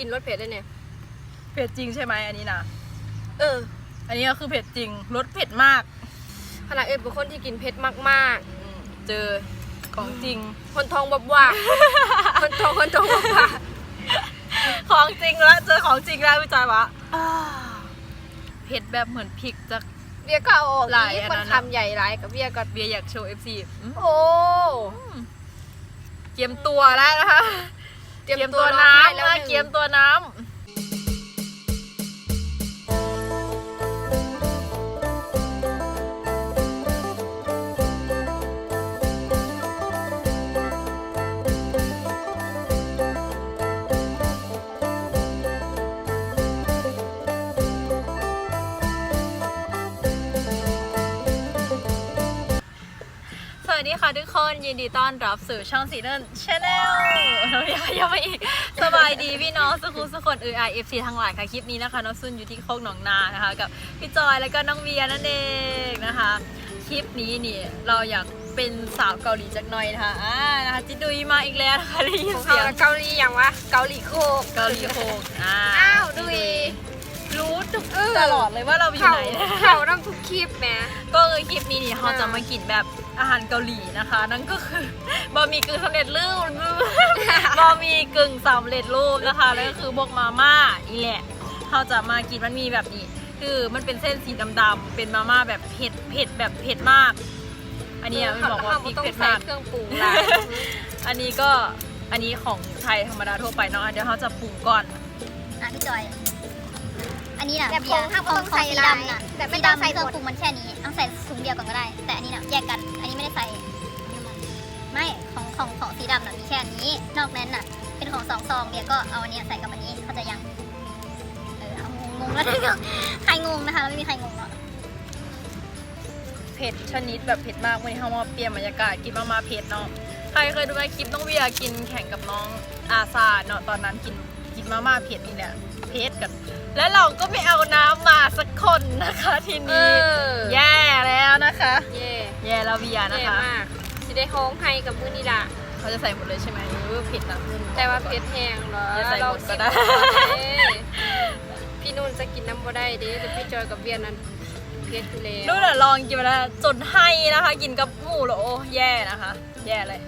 กินรสเผ็ดได้เนี่ย เผ็ดจริงใช่ไหมอันนี้นะเออ อันนี้ก็คือเผ็ดจริงรสเผ็ดมากขนาดเอ็เป็นคนที่กินเผ็ดมากอืมเจอของจริง ๆ คนทองบบว่า คนทองคนทองบบว่าของจริงแล้วเจอของจริงแล้วพี่จอยวะอ้าเผ็ดแบบเหมือนพริกจาก เบียร์ก็เอาออกหลายนี่อันมันนั้นอะคำใหญ่หลายกับเบียร์ก็เบียร์อยากโชว์ FC อืมโอ้เกียมตัวแล้วนะคะ เตรียมเกียมตัตัววน้ำน้ำแล้วนะหนึ่งเกียมตัวน้ำ วัสดีค่ะทุกคนยินดีต้อนรับสู่ช่องสีเนินชาแนลเราอยากยังไม่อีก สบายดีพี่น้องสุขุมสุขคนเอไอเอฟซีทั้งหลายค่ะคลิปนี้นะคะน้องซุนอยู่ที่โคกหนองนานะคะกับพี่จอยแล้วก็น้องเวียนั่นเองนะคะ คลิปนี้นี่เราอยากเป็นสาวเกาหลีจักหน่อยนะคะอ่านะคะจิดุยมาอีกแล้วนะคะได้ยินของเสีเขายงเกาหลีอย่างวะเกาหลีโคกเกาหลีโคกอ่าอ้าวดุย รู้ทุกเออตลอดเลยว่าเราอยู่เขาไหนนะเขาน้ำทุกคลิปแหม ก็คือคลิปนี้นี่เขาจะมากินแบบอาหารเกาหลีนะคะ นั่นก็คือบะหมี่กึ่งสำเร็จรูป บะหมี่กึ่งสำเร็จรูปนะคะแล้วก็คือพวกมาม่าอีแหละเขาจะมากินมันมีแบบนี้ คือมันเป็นเส้นสีดำๆเป็นมาม่าแบบเผ็ดเผ็ดแบบเผ็ดมาก อันนี้ไม่บอกว่าพริกต้องเผ็ดใส่มาก เครื่องปรุงหลาย อันนี้ก็อันนี้ของไทยธรรมดาทั่วไปเนาะเดี๋ยวเขาจะปรุงก่อน อะพี่จอย อันนี้น่ะแต่เบียร์ผงถ้าของต้องของใส่สีลายดำน่ะแต่ไม่สีต้องดำใส่เครื่องหมดปรุงมันแค่นี้ต้องใส่ถุงเดียวก่อนก็ได้ แต่อันนี้น่ะแยกกัน อันนี้ไม่ได้ใส่ ไม่ของของของสีดำน่ะมีแค่นี้ นอกนั้นน่ะ เป็นของสองซองเบียร์ก็เอาอันเนี้ยใส่กับอันนี้เข้าใจยัง เออเอางงๆแล้วใครงงนะคะแล้วไม่มีใครงงหรอกเผ็ดชนิดแบบเผ็ดมากวันนี้เขามาเปลี่ยนบรรยากาศกินมามาเผ็ดเนาะใครเคยดูไหมคลิปน้องเวียกินแข่งกับน้องอาซาเนาะตอนนั้นกินกินมาม่าเผ็ดนี่แหละ เผ็ดกัน แล้วเราก็ไม่เอาน้ำมาสักคนนะคะทีเอนี้ อแย่แล้วนะคะ เย่แย่แล้วเวียนะเย่คะ มากสิได้ฮ้องให้กับมือนี่ล่ะ เขาจะใส่หมดเลยใช่ไหมเออเผ็ดนะ แต่ว่าเพชรแห้งเหรอจะใส่หมดเราก็คิดได้ว่าเด้พี่นุ่นจะกินน้ำบ่ได้เด้แต่พี่จอยกับเบียร์นั้นเพชรอยู่แล้ว นู่นน่ะลองกินมาแล้วจนให้นะคะ กินกับหมูแล้วโอ้แย่นะคะ แย่เลย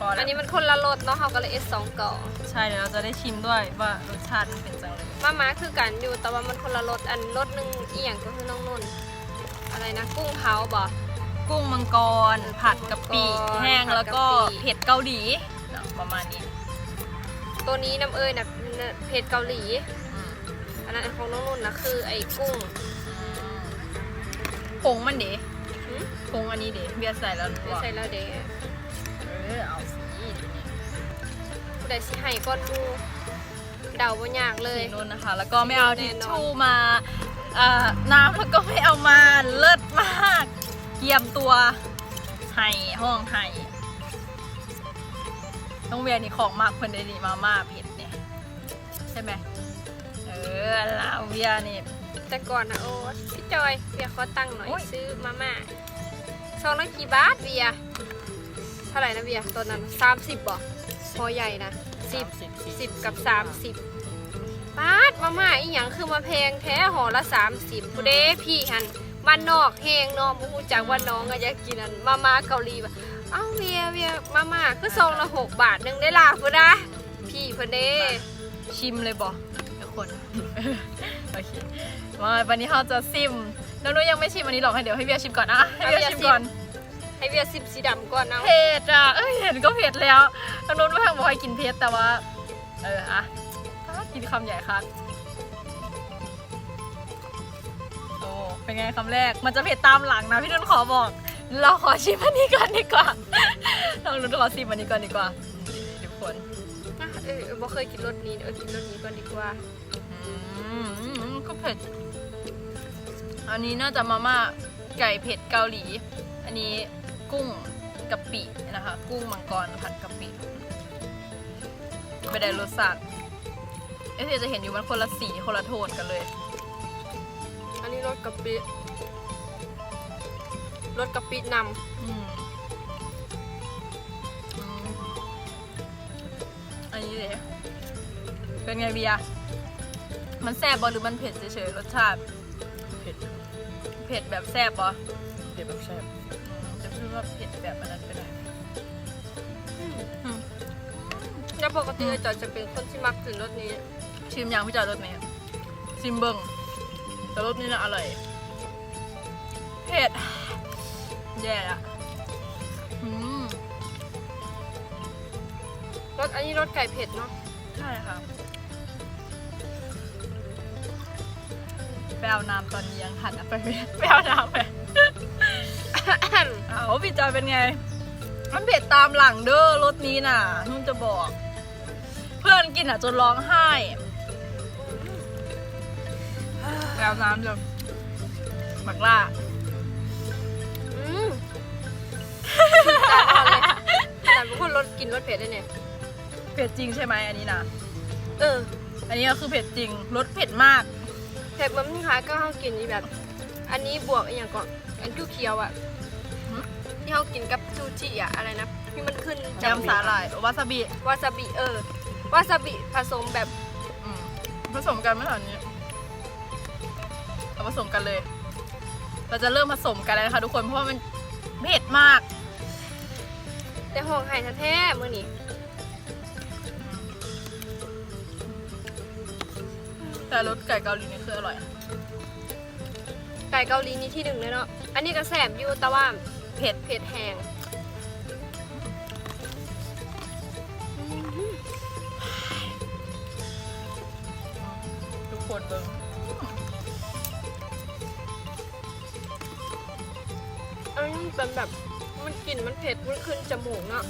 พอแล้วอันนี้มันคนละรสเนาะเขาก็เลยเอสสองกล่องใช่เดี๋ยวเราจะได้ชิมด้วยว่ารสชาติมันเป็นจังเลยมาม้าคือกันอยู่แต่ว่ามันคนละรสอันรสหนึ่งอีหยังก็คือน้องนุ่นอะไรนะกุ้งเผาบ่ กุ้งมังกร ผัดกะปิมังกรแห้งผัดกะปิ แล้วก็เผ็ดเกาหลีเนอะประมาณนี้ตัวนี้น้ำเอ้ยนะเผ็ดเกาหลี อืมอันนั้นของน้องนุ่นนะคือไอ้กุ้ง ผงมันเด๋หืม ผงอันนี้เด๋เบียร์ใส่แล้วไม่ใส่แล้วเด้เอ อเอาสีผู้ใดสิให้ก้อนหมูเดาบ่ยากเลย สีนู้นนะคะ แล้วก็ไม่เอาแน่ทิชนอนชู่มาเอ่อน้ำแล้วก็ไม่เอามาเลิศมาก เกียมตัวไห้ห้องไห้ต้องเวียนี่ของมากเพิ่นได้ดีมาม่าเผ็ดเนี่ยใช่ไหมเออลาวเวียนี่ แต่ก่อนนะโอ้พี่จอยเบียร์ขอตังค์หน่อยโอ้ยซื้อมาม่าซองละกี่บาทเบียร์ เท่าไหร่นะเบียร์ตอนนั้นสามสิบบ่พอใหญ่นะสิบสิบกับสามสิบบาทมาม่าอีหยังคือมาแพงแท้ห่อละสามสิบผู้เด้พี่หันบ้านนอกแหงเนอมูจากว่าน้องก็อยากกินอันมาม่าเกาหลีแบบเอ้าเวียเวียมาม่าคือซองละหกบาทหนึ่งได้ล่ะผู้นะพี่เพิ่นเด้ชิมเลยบอกทุกคนโอเคมาวันนี้เราจะซิมน้องนุ้ยยังไม่ชิมอันนี้หรอกให้เดี๋ยวให้เบียร์ชิมก่อนนะให้เบียร์ชิมก่อน ให้เวียสิบสีดำก่อนเอาเผ็ดอะ เอ้ยเห็นก็เผ็ดแล้วน้องนุ้ยไม่ทางบอกให้กินเผ็ดแต่ว่า เอออะกินคำใหญ่ครับโอ้เป็นไงคำแรก มันจะเผ็ดตามหลังนะพี่นุ่นขอบอก เราขอชิมอันนี้ก่อนดีกว่าน้องนุ้ยขอชิมอันนี้ก่อนดีกว่าทุกคนอะเออเออบ่เคยกินรสนี้เออกินรสนี้ก่อนดีกว่าอืมก็เผ็ด อันนี้น่าจะมาม่าไก่เผ็ดเกาหลี อันนี้ กุ้งกะปินะคะ กุ้งมังกรผัดกะปิไม่ได้รสชาติเอ๊ะจะเห็นอยู่มันคนละสีคนละโทนกันเลย อันนี้รสกะปิรสกะปินอืมอืมอันนี้เลยเป็นไงเบียร์มันแซ่บบอหรือมันเผ็ดเฉยๆรสชาติ เผ็ด เผ็ดแบบแซ่บบอเผ็ดแบบแซ่บจะพูด ว่าเผ็ดแบบอันนั้นไปหน่อยแล้วปกติจอยจะเป็นคนที่มักกินรสนี้ ชิมยังพี่จอยรสนี้ชิมเบิ้งแต่รสนี้น่ะอร่อยเผ็ดแย่ละอืมรสอันนี้รสไก่เผ็ดเนาะใช่ค่ะไปเอาน้ำตอนนี้ยังทันอะไปไปเอาน้ำไป เอาพี่จอยเป็นไง มันเผ็ดตามหลังเด้อรสนี้น่ะนุ่นจะบอก เพื่อนกินอะจนร้องไห้แล้วน้ำจะหมักล่าอืมจานเอาเลยจานเป็นคนรสกินรสเผ็ดได้เนี่ยเผ็ดจริงใช่ไหมอันนี้นะเออ อันนี้ก็คือเผ็ดจริงรสเผ็ดมากเผ็ดมันคล้ายก็เขากินนี่แบบ อันนี้บวกอหย่างก่อนอันเขียวๆอะหืม ที่เขากินกับซูชิอะอะไรนะที่มันขึ้นแจมสาหร่ายวาซาบิวาซาบิเออวาซาบิผสมแบบอืมผสมกันไหมตอนนี้เอาผสมกันเลย เราจะเริ่มผสมกันแล้วนะคะทุกคนเพราะว่ามันเผ็ดมาก แต่ห่องไห่แท้ๆมื่อนี้แต่รสไก่เกาหลีนี่คืออร่อย ไก่เกาหลีนี่ที่หนึ่งเลยเนาะอันนี้ก็แสบอยู่แต่ว่า เผ็ดเผ็ดแหงทุกคนเบิ่งอันนี้มันเป็นแบบมันกลิ่นมันเผ็ดมันขึ้นจมูกเนาะ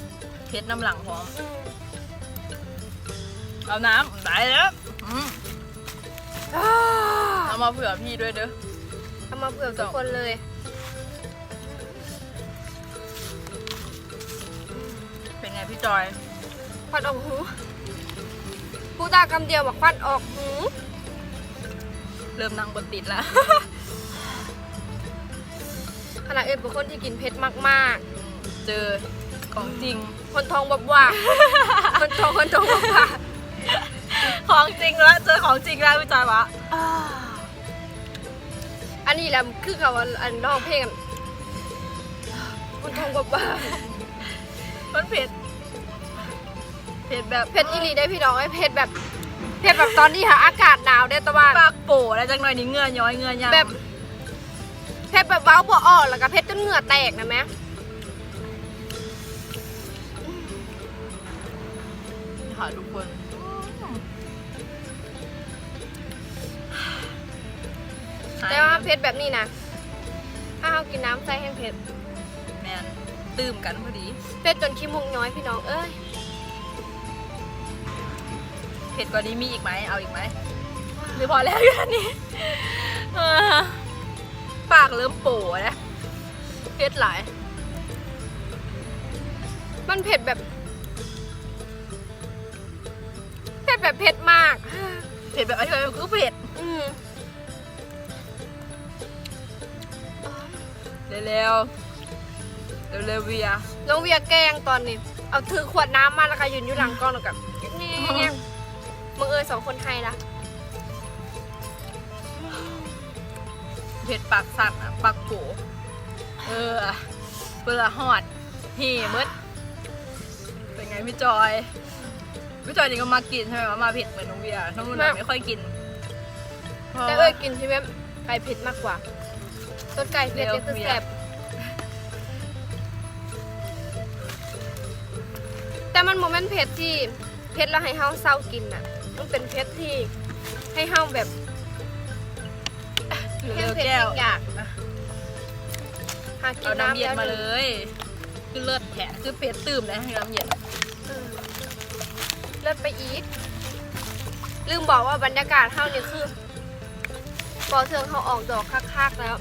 เผ็ดน้ำหลังพร้อมอืมเอาน้ำได้แล้วอืมอ่าเอามาเผื่อพี่ด้วยเด้อ เอามาเผื่อทุกคนเลย จอย ควันออกหูพูดตาคำเดียวบอกควันออกหู เริ่มนั่งบนติดแล้วขณะเอ็นเป็นคนที่กินเผ็ดมากเจอของจริงๆคนท้องบบว่า คนท้องคนท้องบบว่าของจริงแล้วเจอของจริงแล้วพี่จอยวะอันนี้แหละคือเขาว่าอันร้องเพลงอะคนท้องบบว่ามันเผ็ด เผ็ดแบบเผ็ดอีหลีได้พี่น้องไอ้เผ็ดแบบเผ็ดแบบตอนนี้หาอากาศหนาวได้ตะวันปากโป๋แล้วจังหน่อยนี่เหงื่อย้อยเหงื่อยยังแบบเผ็ดแบบเว้าบ่ออกแล้วก็เผ็ดจนเหงื่อแตกนะแม่ค่ะทุกคนแต่ว่าเผ็ดแบบนี้นะถ้าเรากินน้ำใส่แห้งเผ็ดแมนตื่มกันพอดี เผ็ดจนขี้มุกย้อยพี่น้องเอ้ยเผ็ดกว่านี้มีอีกไหมเอาอีกไหมหรือพอแล้วแค่นี้ปากเริ่มโป๋แล้วเผ็ดหลาย มันเผ็ดแบบเผ็ดแบบเผ็ดมากเผ็ดแบบอธิบายไม่ถูกคือเผ็ดอืมเร็วๆเร็วๆเวียน้องเวียแกล้งตอนนี้ เอาถือขวดน้ำมาแล้วก็ยืนอยู่หลังกล้องแล้วกับนี่เนี่ มึงเอ้ยสองคนไทยละเผ็ดปากสั่นอะปากโป๋เออเปลือหอดหีมืดเป็นไงพี่จอยพี่จอยนี่ก็มากินใช่ไหมว่ามาเผ็ดเหมือนน้องเวียน้องนุ่นอะไม่ค่อยกินพราะแต่ว่าเอ้ยกินที่เว็บไก่เผ็ดมากกว่าต้นไก่เผ็ดเนี่ยคือเวียแซ่บแต่มันโมเมนต์เผ็ดที่เผ็ดแล้วให้เฮาเศร้ากินน่ะ มันเป็นเผ็ดที่ให้เฮาแบบหรือแห้งเร็วเผ็ดแก้วอีกอย่างหากิเอานน้ำน้ำเย็นแล้วมาเลยคือเลือดแผลคือเผ็ดตื่มเลยให้น้ำเย็นเออเลิศไปอีกลืมบอกว่าบรรยากาศเท่านี้คือปอเทืองเขาออกดอกคักๆแล้ว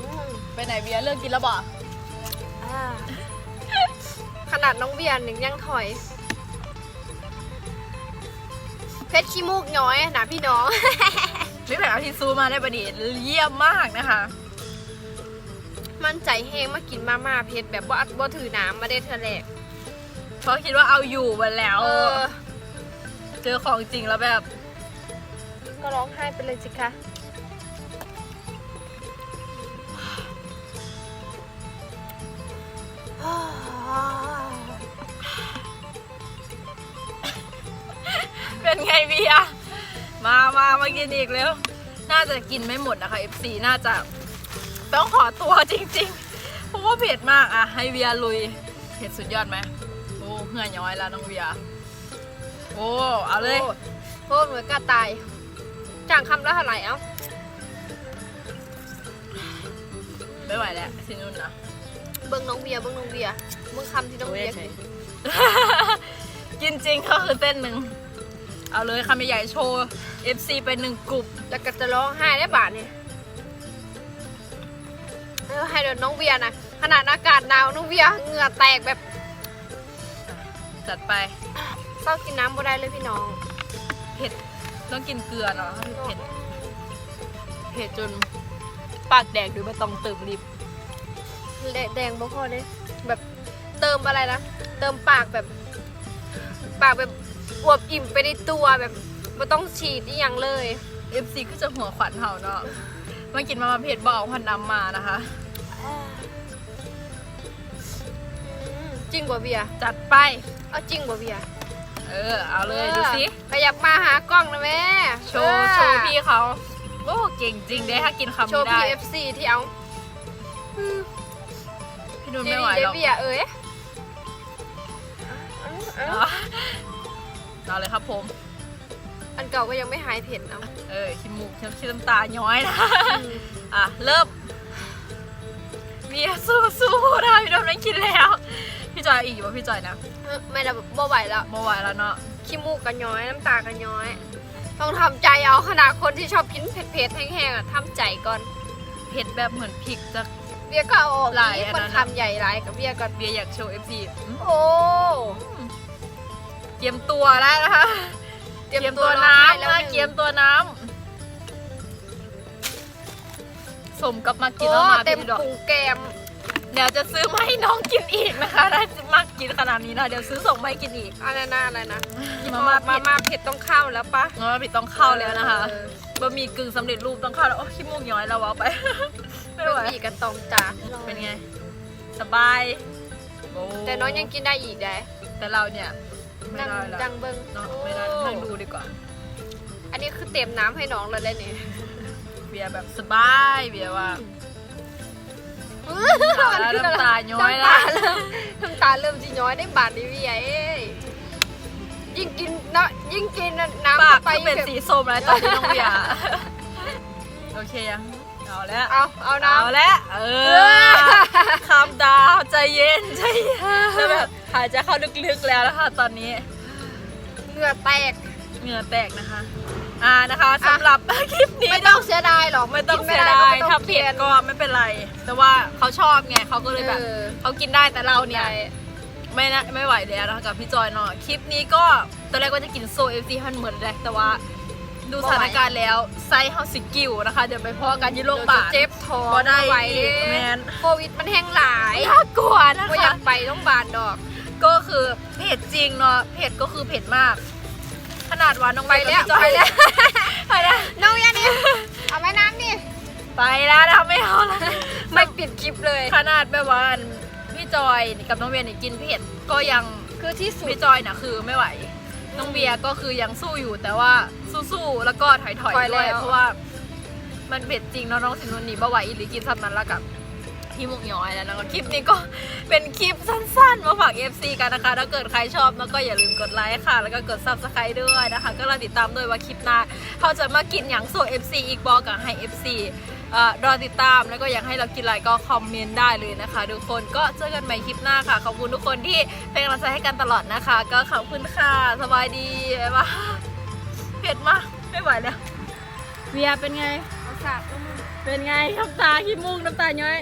อืม ไปไหนเบียร์เลิกกินแล้วบ่ อ่าขนาดน้องเบียร์หนึ่งยังถอย เพชรขี้มูกย้อยนะพี่น้องพี่แผลเอาทิชซูมาได้ประดิษฐ์เยี่ยมมากนะคะ มั่นใจแห้งมากินมาม่าเพชรแบบว่าบ่ถือน้ำมาได้เทอแรกเพราะคิดว่าเอาอยู่มาแล้ว เออ เจอของจริงแล้วแบบ ก็ร้องไห้ไปเลยสิคะ เป็นไงเบียร์มามามากินอีกแล้ว น่าจะกินไม่หมดนะคะ FC น่าจะต้องขอตัวจริงๆ เพราะว่าเผ็ดมากอะให้เบียร์ลุย เผ็ดสุดยอดไหมโอ้เหงื่อย้อยแล้วน้องเบียร์โอ้เอาเลยโอ้โทษเหมือนกาตายจ้างคำละเท่าไหร่เอ้าไม่ไหวแล้วสินุ่นนะเบิ้งน้องเบียร์เบิ้งน้องเบียร์เบิ้งคำที่น้องเบียร์กินกินจริงก็คือเต้นหนึ่ง เอาเลยคำใหญ่ๆโชว์ FC ไปหนึ่งกลุ่มแล้วก็จะร้องไห้ได้บาทนี่เออให้เดี๋ยวน้องเบียร์นะขนาดอากาศหนาวน้องเบียร์เหงื่อแตกแบบจัดไปเศร้ากินน้ำบ่ได้เลยพี่น้อง เผ็ดต้องกินเกลือเนาะถ้าเผ็ดเผ็ดจนปากแดงหรือไม่ต้องเติมลิปแดแดงบ่พอเลยแบบเติมอะไรนะ เติมปากแบบ ปากแบบ อวบอิ่มไปในตัวแบบไม่ต้องฉีดอีหยังเลย FC ก็จะหัวขวัญเห่าเนาะมากินมามาเผ็ดบอกพันน้ำมานะคะ จริงกว่าเบียร์จัดไป เอาจริงกว่าเบียร์เออ เอาเลยดูสิขยับมาหากล้องนะแม่โชว์เออโชว์พี่เขาโอ้เก่งจริงได้ถ้ากินคำโชนี้ว์ได้ PFC ที่เอาอืมพี่นุ่นดีไม่ไหวเดหรอกเบียร์เอ้ยเอาเอา เนาะเอาเลยครับผม อันเก่าก็ยังไม่หายเผ็ดเอาเออขี้มูกขี้น้ำตาย้อยนะอะเริ่มเบียร์สู้สู้ได้พี่โดนไม่กินแล้ว พี่จอยอีกอยู่ป่ะพี่จอยนะเออไม่ละบ่ไหวแล้วเมื่อวานแล้วเนาะขี้มูกกันย้อยน้ำตากันย้อย ต้องทำใจเอาขนาดคนที่ชอบกินเผ็ดๆแห้งๆอะทำใจก่อนเผ็ดแบบเหมือนพริกจะเบียร์ก็เอาออกหลายอีกอันมันนั้นอะคำใหญ่หลายกับเบียร์ก่อนเบียร์อยากโชว์ FC โอ้ เกียมตัวแล้วนะคะ เตรียมเกียมตัตัววร้องไห้น้ำแล้วนะหนึ่งเกียมตัวน้ำสมกับมากินโอ้แล้วมาเต็เป็มนดอกพุงแก้มเดี๋ยวจะซื้อมาให้น้องกินอีกนะคะถ้าจะมากกินขนาดนี้นะเดี๋ยวซื้อส่งมาให้กินอีกอะไรนะอะไรนะมาม่าเผ็มาดมาเผ็ดต้องเข้าแล้วปะมาม่าผิดต้องเข้าแล้วนะคะเออบะหมี่กึ่งสำเร็จรูปต้องเข้าแล้วโอ้ขี้มูกย้อยแล้ววะไปไม่บะไหวหมี่กับตองจ้าเป็นไง สบายโแต่น้องยังกินได้อีกได้แต่เราเนี่ย ไม่ดังได้แล้วดังเบิ้งเนาะไม่ได้นั่งดูดีกว่า อันนี้คือเต็มน้ำให้น้องเลยเลยเนี่ยเบียร์แบบสบายเบียร์ว่าเอาแล้วน้ำตาย้อยแล้วน้ำตาเริ่มน้ำตาเริ่มจะย้อยได้บาดดิพี่เอ้ยยิ่งกินเนาะยิ่งกินน้ำปากไปคือเป็นแบบสีส้มแล้วตอนที่น้องเบียร์โอเคยังเอาแล้วเอาเอาน้เอาแล้วเอำเอออคำดาวใจเย็นใจเย็นแล้วแบบ หายใจเข้าลึกๆแล้วนะคะตอนนี้ เหงื่อแตก เหงื่อแตกนะคะ อ่านะคะสำหรับคลิปนี้ไม่ต้องเสียดายหรอกไม่ต้องกินเสียก็ดายไม่ต้ถ้าองเผ็ดกลียนก็ไม่เป็นไร แต่ว่าเขาชอบไงเขาก็เลยแบบเออเขากินได้แต่เราเนี่ยใช่ไม่นะไม่ไหวแล้วนะคะกับพี่จอยเนาะคลิปนี้ก็ตอนแรกว่าจะกินโซเอฟซีให้มันเหมือนเลยแต่ว่าดูสถานการณ์แล้วไซส์เฮาสิกิวนะคะ เดี๋ยวไปพอกันอยี่โรงพยาบาลเจ็บท้องบ่ได้ไหวอีกแมนโควิดมันแห้งหลายน่ากลัวนะก็อคะยากไปโรงพยาบาลดอกก็ คือเผ็ดจริงเนาะเผ็ดก็คือเผ็ดมาก ขนาดว่าน้องไปแล้วกับพี่จอยไปแล้วไปแล้วน้องยันนี่เอาไม้น้ำนี่ไปแล้วนะไม่เอาละไม่ปิดคลิปเลย ขนาดแบบว่าพี่จอยกับน้องเวียนเนี่ยกินเผ็ดก็ยังคือที่สุดพี่จอยน่ะคือไม่ไหวน้องเบียร์ก็คือยังสู้อยู่แต่ว่าสู้ๆแล้วก็ถอยถอยๆด้วยแล้วเพราะว่า มันเผ็ดจริงเนาะน้องสินนหนีบ่ไหวอีหรือกินซ้ำนั้นแล้วกับ พี่มุกย้อยแล้วนะคะคลิปนี้ก็เป็นคลิปสั้นๆ มาฝาก FC กันนะคะ ถ้าเกิดใครชอบแล้วก็อย่าลืมกดไลค์ค่ะ แล้วก็กด subscribe ด้วยนะคะ ก็รอติดตามด้วยว่าคลิปหน้าเขาจะมากินอย่างโซ FC อีกบอกกับให้ FC เอ่อรอติดตามแล้วก็อยากให้เรากินอะไรก็คอมเมนต์ได้เลยนะคะ ทุกคนก็เจอกันใหม่คลิปหน้าค่ะ ขอบคุณทุกคนที่เป็นกำลังใจให้กันตลอดนะคะ ก็ขอบคุณค่ะสบายดีบ๊ายบายเผ็ดมากไม่ไหวแล้วเบียร์เป็นไงเอาสาดลงมาเป็นไงน้ำตาขี้มูกน้ำตาย้อย